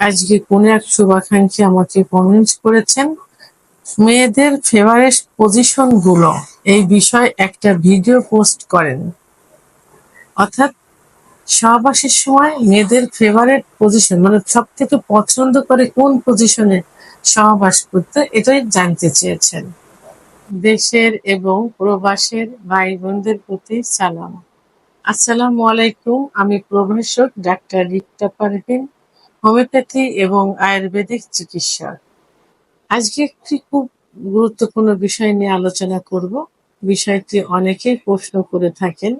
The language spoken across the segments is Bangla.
আজকে কোন এক শুভাকাঙ্ক্ষী আমাকে কমেন্টস করেছেন, মেয়েদের ফেভারিট পজিশনগুলো, এই বিষয়ে একটা ভিডিও পোস্ট করেন। অর্থাৎ সহবাসের সময় মেয়েদের ফেভারেট পজিশন মানে সব থেকে পছন্দ করে কোন পজিশনে সহবাস করতে, এটাই জানতে চেয়েছেন। দেশের এবং প্রবাসের ভাই বোনদের প্রতি সালাম। আসসালামু আলাইকুম, আমি প্রভাষক ডাক্তার রিক্তা পারভিন। হোমিওপ্যাথি এবং আয়ুর্বেদিক চিকিৎসা। আজকে একটি খুব গুরুত্বপূর্ণ বিষয় নিয়ে আলোচনা করব। বিষয়টি অনেকেই প্রশ্ন করে থাকেন।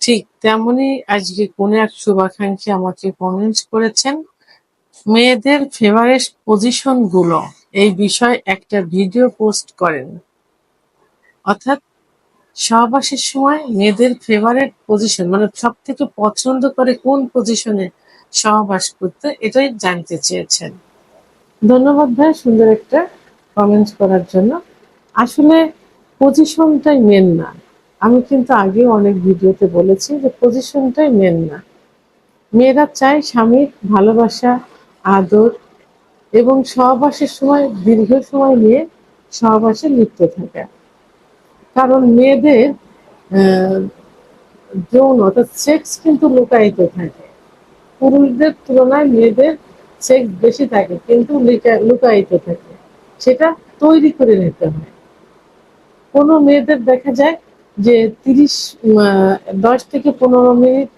ঠিক তেমনি আজকে কোন এক শুভাকাঙ্ক্ষী আমাকে কমেন্টস করেছেন, মেয়েদের ফেভারিট পজিশনগুলো? এই বিষয়ে একটা ভিডিও পোস্ট করেন। অর্থাৎ সহবাসের সময় মেয়েদের ফেভারেট পজিশন মানে সব থেকে পছন্দ করে কোন পজিশনে সহবাস করতে এটাই জানতে চেয়েছেন। ধন্যবাদ ভাই, সুন্দর একটা কমেন্ট করার জন্য। আসলে পজিশনটাই মেন না। আমি কিন্তু আগে অনেক ভিডিওতে বলেছি যে পজিশনটাই মেন না। মেয়েরা চায় স্বামীর ভালোবাসা, আদর এবং সহবাসের সময়, দীর্ঘ সময় নিয়ে সহবাসে লিপ্ত থাকা। কারণ মেয়েদের যৌন অর্থাৎ সেক্স কিন্তু লুকায়িত থাকে। পুরুষদের তুলনায় মেয়েদের সেক্স বেশি থাকে, কিন্তু লুকায়িত থাকে। সেটা তৈরি করে নিতে হয়। কোনো মেয়েদের দেখা যায় যে তিরিশ দশ থেকে পনেরো মিনিট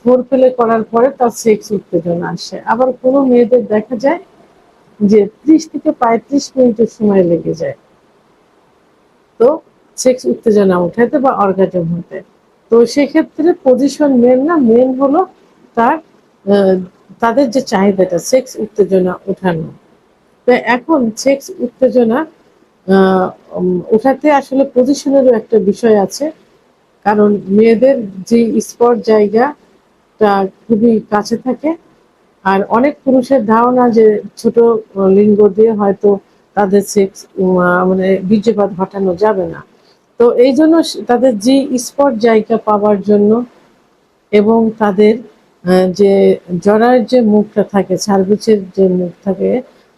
ফোর প্লে করার পরে তার সেক্স উত্তেজনা আসে। আবার কোনো মেয়েদের দেখা যায় যে ত্রিশ থেকে পঁয়ত্রিশ মিনিটের সময় লেগে যায়। তো সেক্স উত্তেজনা উঠাইতে বা অর্গাজম হতে। তো সেক্ষেত্রে পজিশন মেন না মেন হলো তার তাদের যে চাহিদাটা সেক্স উত্তেজনা উঠানো তো এখন সেক্স উত্তেজনা উঠাতে আসলে পজিশনেরও একটা বিষয় আছে। কারণ মেয়েদের যে স্পট জায়গাটা খুবই কাছে থাকে, আর অনেক পুরুষের ধারণা যে ছোট লিঙ্গ দিয়ে হয়তো তাদের সেক্স মানে বীর্যপাত ঘটানো যাবে না। তো এই জন্য তাদের যে স্পট জায়গা পাওয়ার জন্য এবং তাদের যে জরার যে মুখটা থাকে সার্ভিসের যে মুখ থাকে,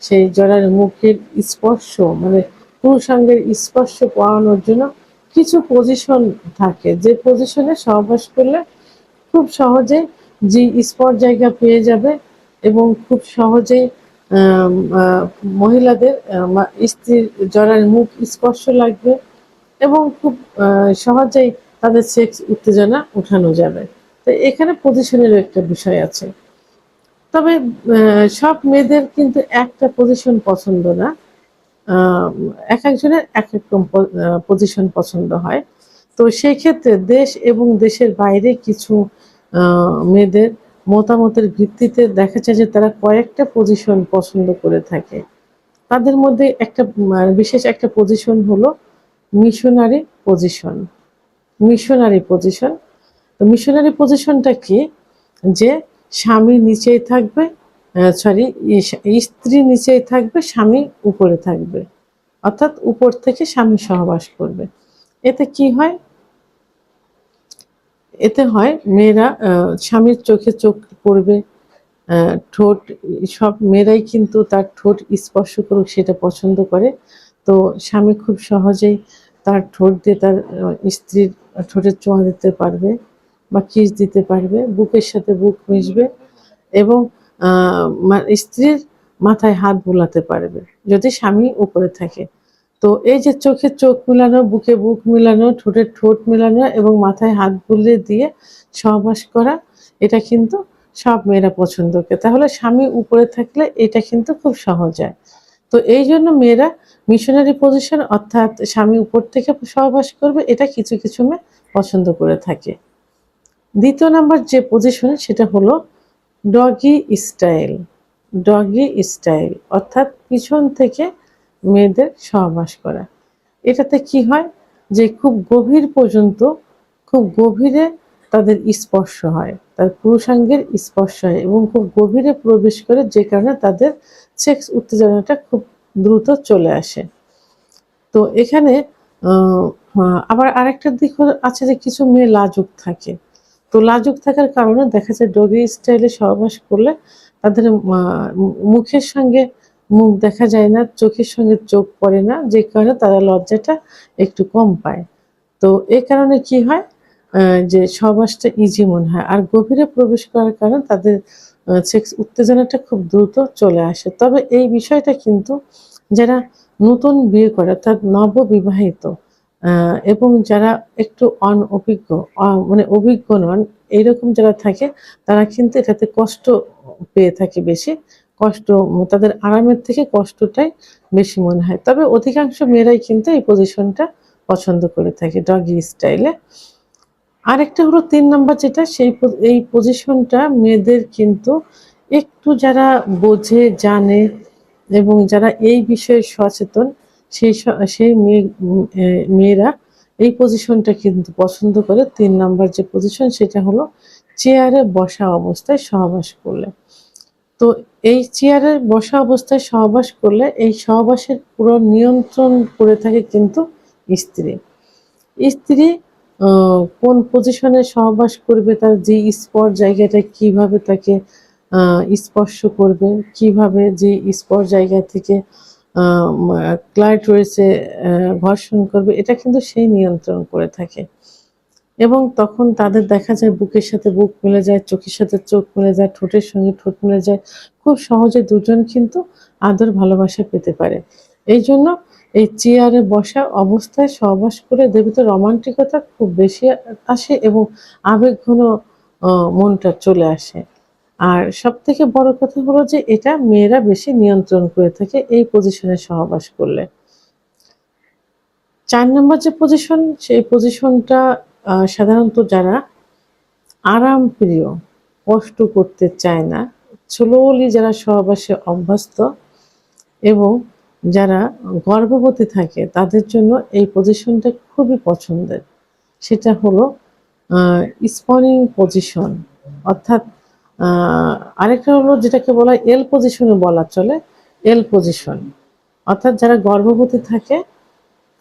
সেই জরার মুখের স্পর্শ মানে পুরুষাঙ্গের স্পর্শ পাওয়ানোর জন্য কিছু পজিশন থাকে। যে পজিশনে সহবাস করলে খুব সহজে যে স্পট জায়গা পেয়ে যাবে এবং খুব সহজেই মহিলাদের স্ত্রীর জরার মুখ স্পর্শ লাগবে এবং খুব সহজেই তাদের সেক্স উত্তেজনা উঠানো যাবে। তো এখানে পজিশনের একটা বিষয় আছে। তবে সব মেয়েদের কিন্তু একটা পজিশন পছন্দ না। এক একজনের এক রকম পজিশন পছন্দ হয়। তো সেই ক্ষেত্রে দেশ এবং দেশের বাইরে কিছু মেয়েদের মতামতের ভিত্তিতে দেখা যায় যে তারা কয়েকটা পজিশন পছন্দ করে থাকে। তাদের মধ্যে একটা বিশেষ একটা পজিশন হলো মিশনারি পজিশন মিশনারি পজিশন তো মিশনারি পজিশনটা কি? যে স্বামী নিচেই থাকবে সরি স্ত্রী নিচেই থাকবে, স্বামী উপরে থাকবে। অর্থাৎ উপর থেকে স্বামী সহবাস করবে। এতে কি হয়? এতে হয় মেয়েরা স্বামীর চোখে চোখ পড়বে ঠোঁট, সব মেয়েরাই কিন্তু তার ঠোঁট স্পর্শ করুক সেটা পছন্দ করে। তো স্বামী খুব সহজেই তার ঠোঁট দিয়ে তার স্ত্রীর ঠোঁটের চোঁয়া দিতে পারবে। বা কিস দিতে পারবে, বুকের সাথে বুক মিশবে এবং স্ত্রীর মাথায় হাত বোলাতে পারবে যদি স্বামী উপরে থাকে। তো এই যে চোখে চোখ মিলানো, বুকে বুক মিলানো ঠোঁটে ঠোঁট মিলানো এবং মাথায় হাত বুলিয়ে দিয়ে সহবাস করা, এটা কিন্তু সব মেয়েরা পছন্দ করে। তাহলে স্বামী উপরে থাকলে এটা কিন্তু খুব সহজ হয়। তো এই জন্য মেয়েরা মিশনারি পজিশন অর্থাৎ স্বামী উপর থেকে সহবাস করবে, এটা কিছু কিছু মেয়ে পছন্দ করে থাকে। দ্বিতীয় নাম্বার যে পজিশন সেটা হলো ডগি স্টাইল ডগি স্টাইল অর্থাৎ পিছন থেকে মেয়েদের সহবাস করা। এটাতে কি হয়? যে খুব গভীর পর্যন্ত, খুব গভীরে তাদের স্পর্শ হয়, তার পুরুষাঙ্গের স্পর্শ হয় এবং খুব গভীরে প্রবেশ করে যে কারণে তাদের সেক্স উত্তেজনাটা খুব দ্রুত চলে আসে। তো এখানে আবার আরেকটা দিক আছে যে কিছু মেয়ে লাজুক থাকে। তো লাজুক থাকার কারণে দেখা যায় ডগি স্টাইলে সহবাস করলে তাদের মুখের সঙ্গে মুখ দেখা যায় না, চোখের সঙ্গে চোখ পড়ে না, যে কারণে তারা লজ্জাটা একটু কম পায়। তো এই কারণে কি হয়? যে সহবাসটা ইজি মনে হয়। আর গভীরে প্রবেশ করার কারণে তাদের সেক্স উত্তেজনাটা খুব দ্রুত চলে আসে। তবে এই বিষয়টা কিন্তু যারা নতুন বিয়ে করে অর্থাৎ নববিবাহিত এবং যারা একটু অনঅভিজ্ঞ মানে অভিজ্ঞ নন এইরকম যারা থাকে, তারা কিন্তু এটাতে কষ্ট পেয়ে থাকে বেশি। কষ্ট, তাদের আরামের থেকে কষ্টটাই বেশি মনে হয়। তবে অধিকাংশ মেয়েরাই কিন্তু এই পজিশনটা পছন্দ করে থাকে ডগি স্টাইলে আরেকটা হলো তিন নাম্বার যেটা, সেই এই পজিশনটা মেয়েদের কিন্তু একটু যারা বোঝে, জানে, এবং যারা এই বিষয়ে সচেতন সেই সেই মেয়ে মেয়েরা এই পজিশনটা কিন্তু পছন্দ করে। তিন নাম্বার যে পজিশন সেটা হলো চেয়ারে বসা অবস্থায় সহবাস করলে। তো এই চেয়ারে বসা অবস্থায় সহবাস করলে এই সহবাসের পুরো নিয়ন্ত্রণ করে থাকে কিন্তু স্ত্রী। স্ত্রী কোন পজিশনে সহবাস করবে, তার যে স্পট জায়গাটা, কীভাবে তাকে স্পর্শ করবে, কীভাবে যে স্পট জায়গা থেকে ক্লাইট রয়েছে ঘর্ষণ করবে এটা কিন্তু সেই নিয়ন্ত্রণ করে থাকে। এবং তখন তাদের দেখা যায় বুকের সাথে বুক মিলে যায় চোখের সাথে চোখ মিলে যায় ঠোঁটের সঙ্গে ঠোঁট মিলে যায়। খুব সহজে দুজন কিন্তু আদর ভালোবাসা পেতে পারে। এই জন্য এই চেয়ারে বসা অবস্থায় সহবাস করে দেবীতে রোমান্টিকতা খুব বেশি আসে এবং আবেগঘন আহ, মনটা চলে আসে। আর সব থেকে বড় কথা হলো যে এটা মেয়েরা বেশি নিয়ন্ত্রণ করে থাকে এই পজিশনে সহবাস করলে। চার নম্বর যে পজিশন সেই পজিশনটা সাধারণত যারা আরাম প্রিয়, কষ্ট করতে চায় না স্লোলি যারা সহবাসে অভ্যস্ত এবং যারা গর্ভবতী থাকে, তাদের জন্য এই পজিশনটা খুবই পছন্দের। সেটা হলো স্পনিং পজিশন অর্থাৎ আরেকটা হলো যেটাকে বলা হয় এল পজিশনে বলা চলে। এল পজিশন অর্থাৎ যারা গর্ভবতী থাকে,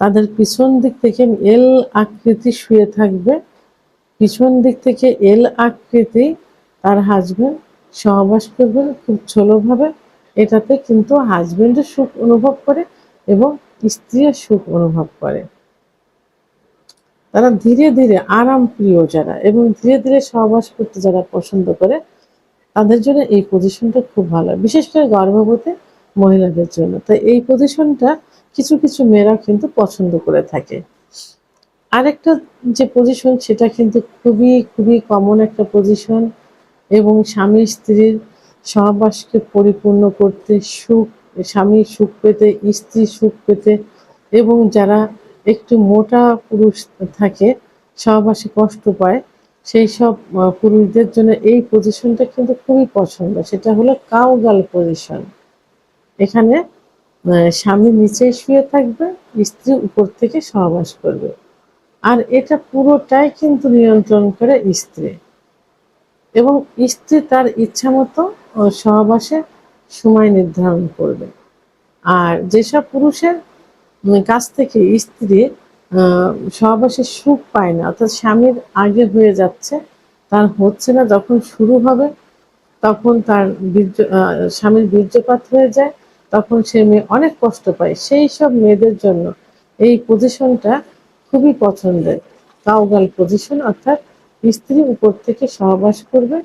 তাদের পিছন দিক থেকে এল আকৃতি শুয়ে থাকবে। পিছন দিক থেকে এল আকৃতি তার হাজবেন্ড সহবাস করবেন খুব ছোলোভাবে। এটাতে কিন্তু হাজবেন্ডের সুখ অনুভব করে এবং স্ত্রীর সুখ অনুভব করে। তারা ধীরে ধীরে আরাম প্রিয় যারা এবং ধীরে ধীরে সহবাস করতে যারা পছন্দ করে তাদের জন্য এই পজিশনটা খুব ভালো। বিশেষ করে গর্ভবতী মহিলাদের জন্য। তাই এই পজিশনটা কিছু কিছু মেয়েরা কিন্তু পছন্দ করে থাকে। আরেকটা যে পজিশন সেটা কিন্তু খুবই খুবই কমন একটা পজিশন এবং স্বামী স্ত্রীর সহবাসকে পরিপূর্ণ করতে সুখ, স্বামী সুখ পেতে, স্ত্রী সুখ পেতে এবং যারা একটু মোটা পুরুষ থাকে, সহবাসে কষ্ট পায় সেই সব পুরুষদের জন্য এই পজিশনটা কিন্তু খুবই পছন্দ। সেটা হলো কাউগাল পজিশন এখানে স্বামী নিচে শুয়ে থাকবে, স্ত্রী উপর থেকে সহবাস করবে। আর এটা পুরোটাই কিন্তু নিয়ন্ত্রণ করে স্ত্রী। এবং স্ত্রী তার ইচ্ছা মতো সহবাসে সময় নির্ধারণ করবে। আর যেসব পুরুষের কাছ থেকে স্ত্রী সহবাসে সুখ পায় না। অর্থাৎ স্বামীর আগে হয়ে যাচ্ছে, তার হচ্ছে না, যখন শুরু হবে তখন তার বীর্য স্বামীর বীর্যপাত হয়ে যায়, তখন সে মেয়ে অনেক কষ্ট পায়। সেই সব মেয়েদের জন্য এই পজিশনটা খুবই পছন্দের। কাউগাল পজিশন অর্থাৎ স্ত্রী উপর থেকে সহবাস করবে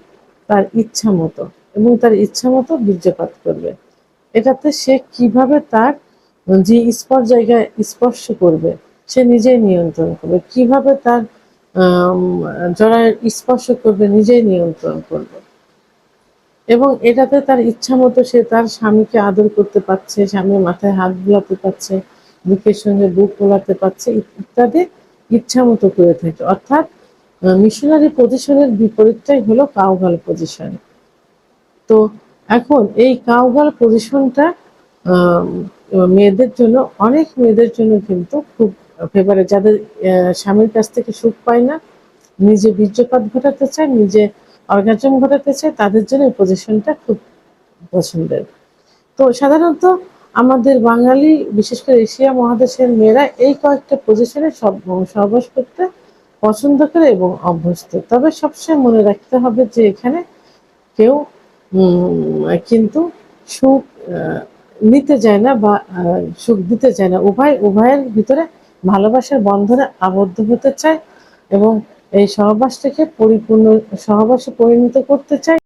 তার ইচ্ছা মতো এবং তার ইচ্ছা মতো বীর্যপাত করবে। এটাতে সে কীভাবে তার যে স্পর্শ জায়গায় স্পর্শ করবে সে নিজেই নিয়ন্ত্রণ করবে। কীভাবে তার আম, স্পর্শ করবে নিজেই নিয়ন্ত্রণ করবে। এবং এটাতে তার ইচ্ছা মতো সে তার স্বামীকে আদর করতে পারছে স্বামীর মাথায় হাত বুলাতে পারছে বুকের সঙ্গে বুক বোলাতে পারছে ইত্যাদি ইচ্ছা মতো করে থাকে। অর্থাৎ মিশনারি পজিশনের বিপরীতটাই হলো কাউগাল পজিশন তো এখন এই কাউগাল পজিশনটা মেয়েদের জন্য অনেক মেয়েদের জন্য কিন্তু খুব ফেভারে যাদের স্বামীর কাছ থেকে সুখ পায় না, নিজে বীর্যপাত ঘটাতে চায়, নিজে অর্গাজম ঘটাতে চায়, তাদের জন্য এই পজিশনটা খুব পছন্দের। তো সাধারণত আমাদের বাঙালি, বিশেষ করে এশিয়া মহাদেশের মেয়েরা এই কয়েকটা পজিশনে সব সহবাস করতে পছন্দ করে এবং অভ্যস্ত। তবে সবসময় মনে রাখতে হবে যে এখানে কেউ কিন্তু সুখ নিতে চায় না বা সুখ দিতে চায় না। উভয়, উভয়ের ভিতরে ভালোবাসার বন্ধনে আবদ্ধ হতে চায় এবং এই সহবাসটাকে পরিপূর্ণ সহবাসে পরিণত করতে চায়।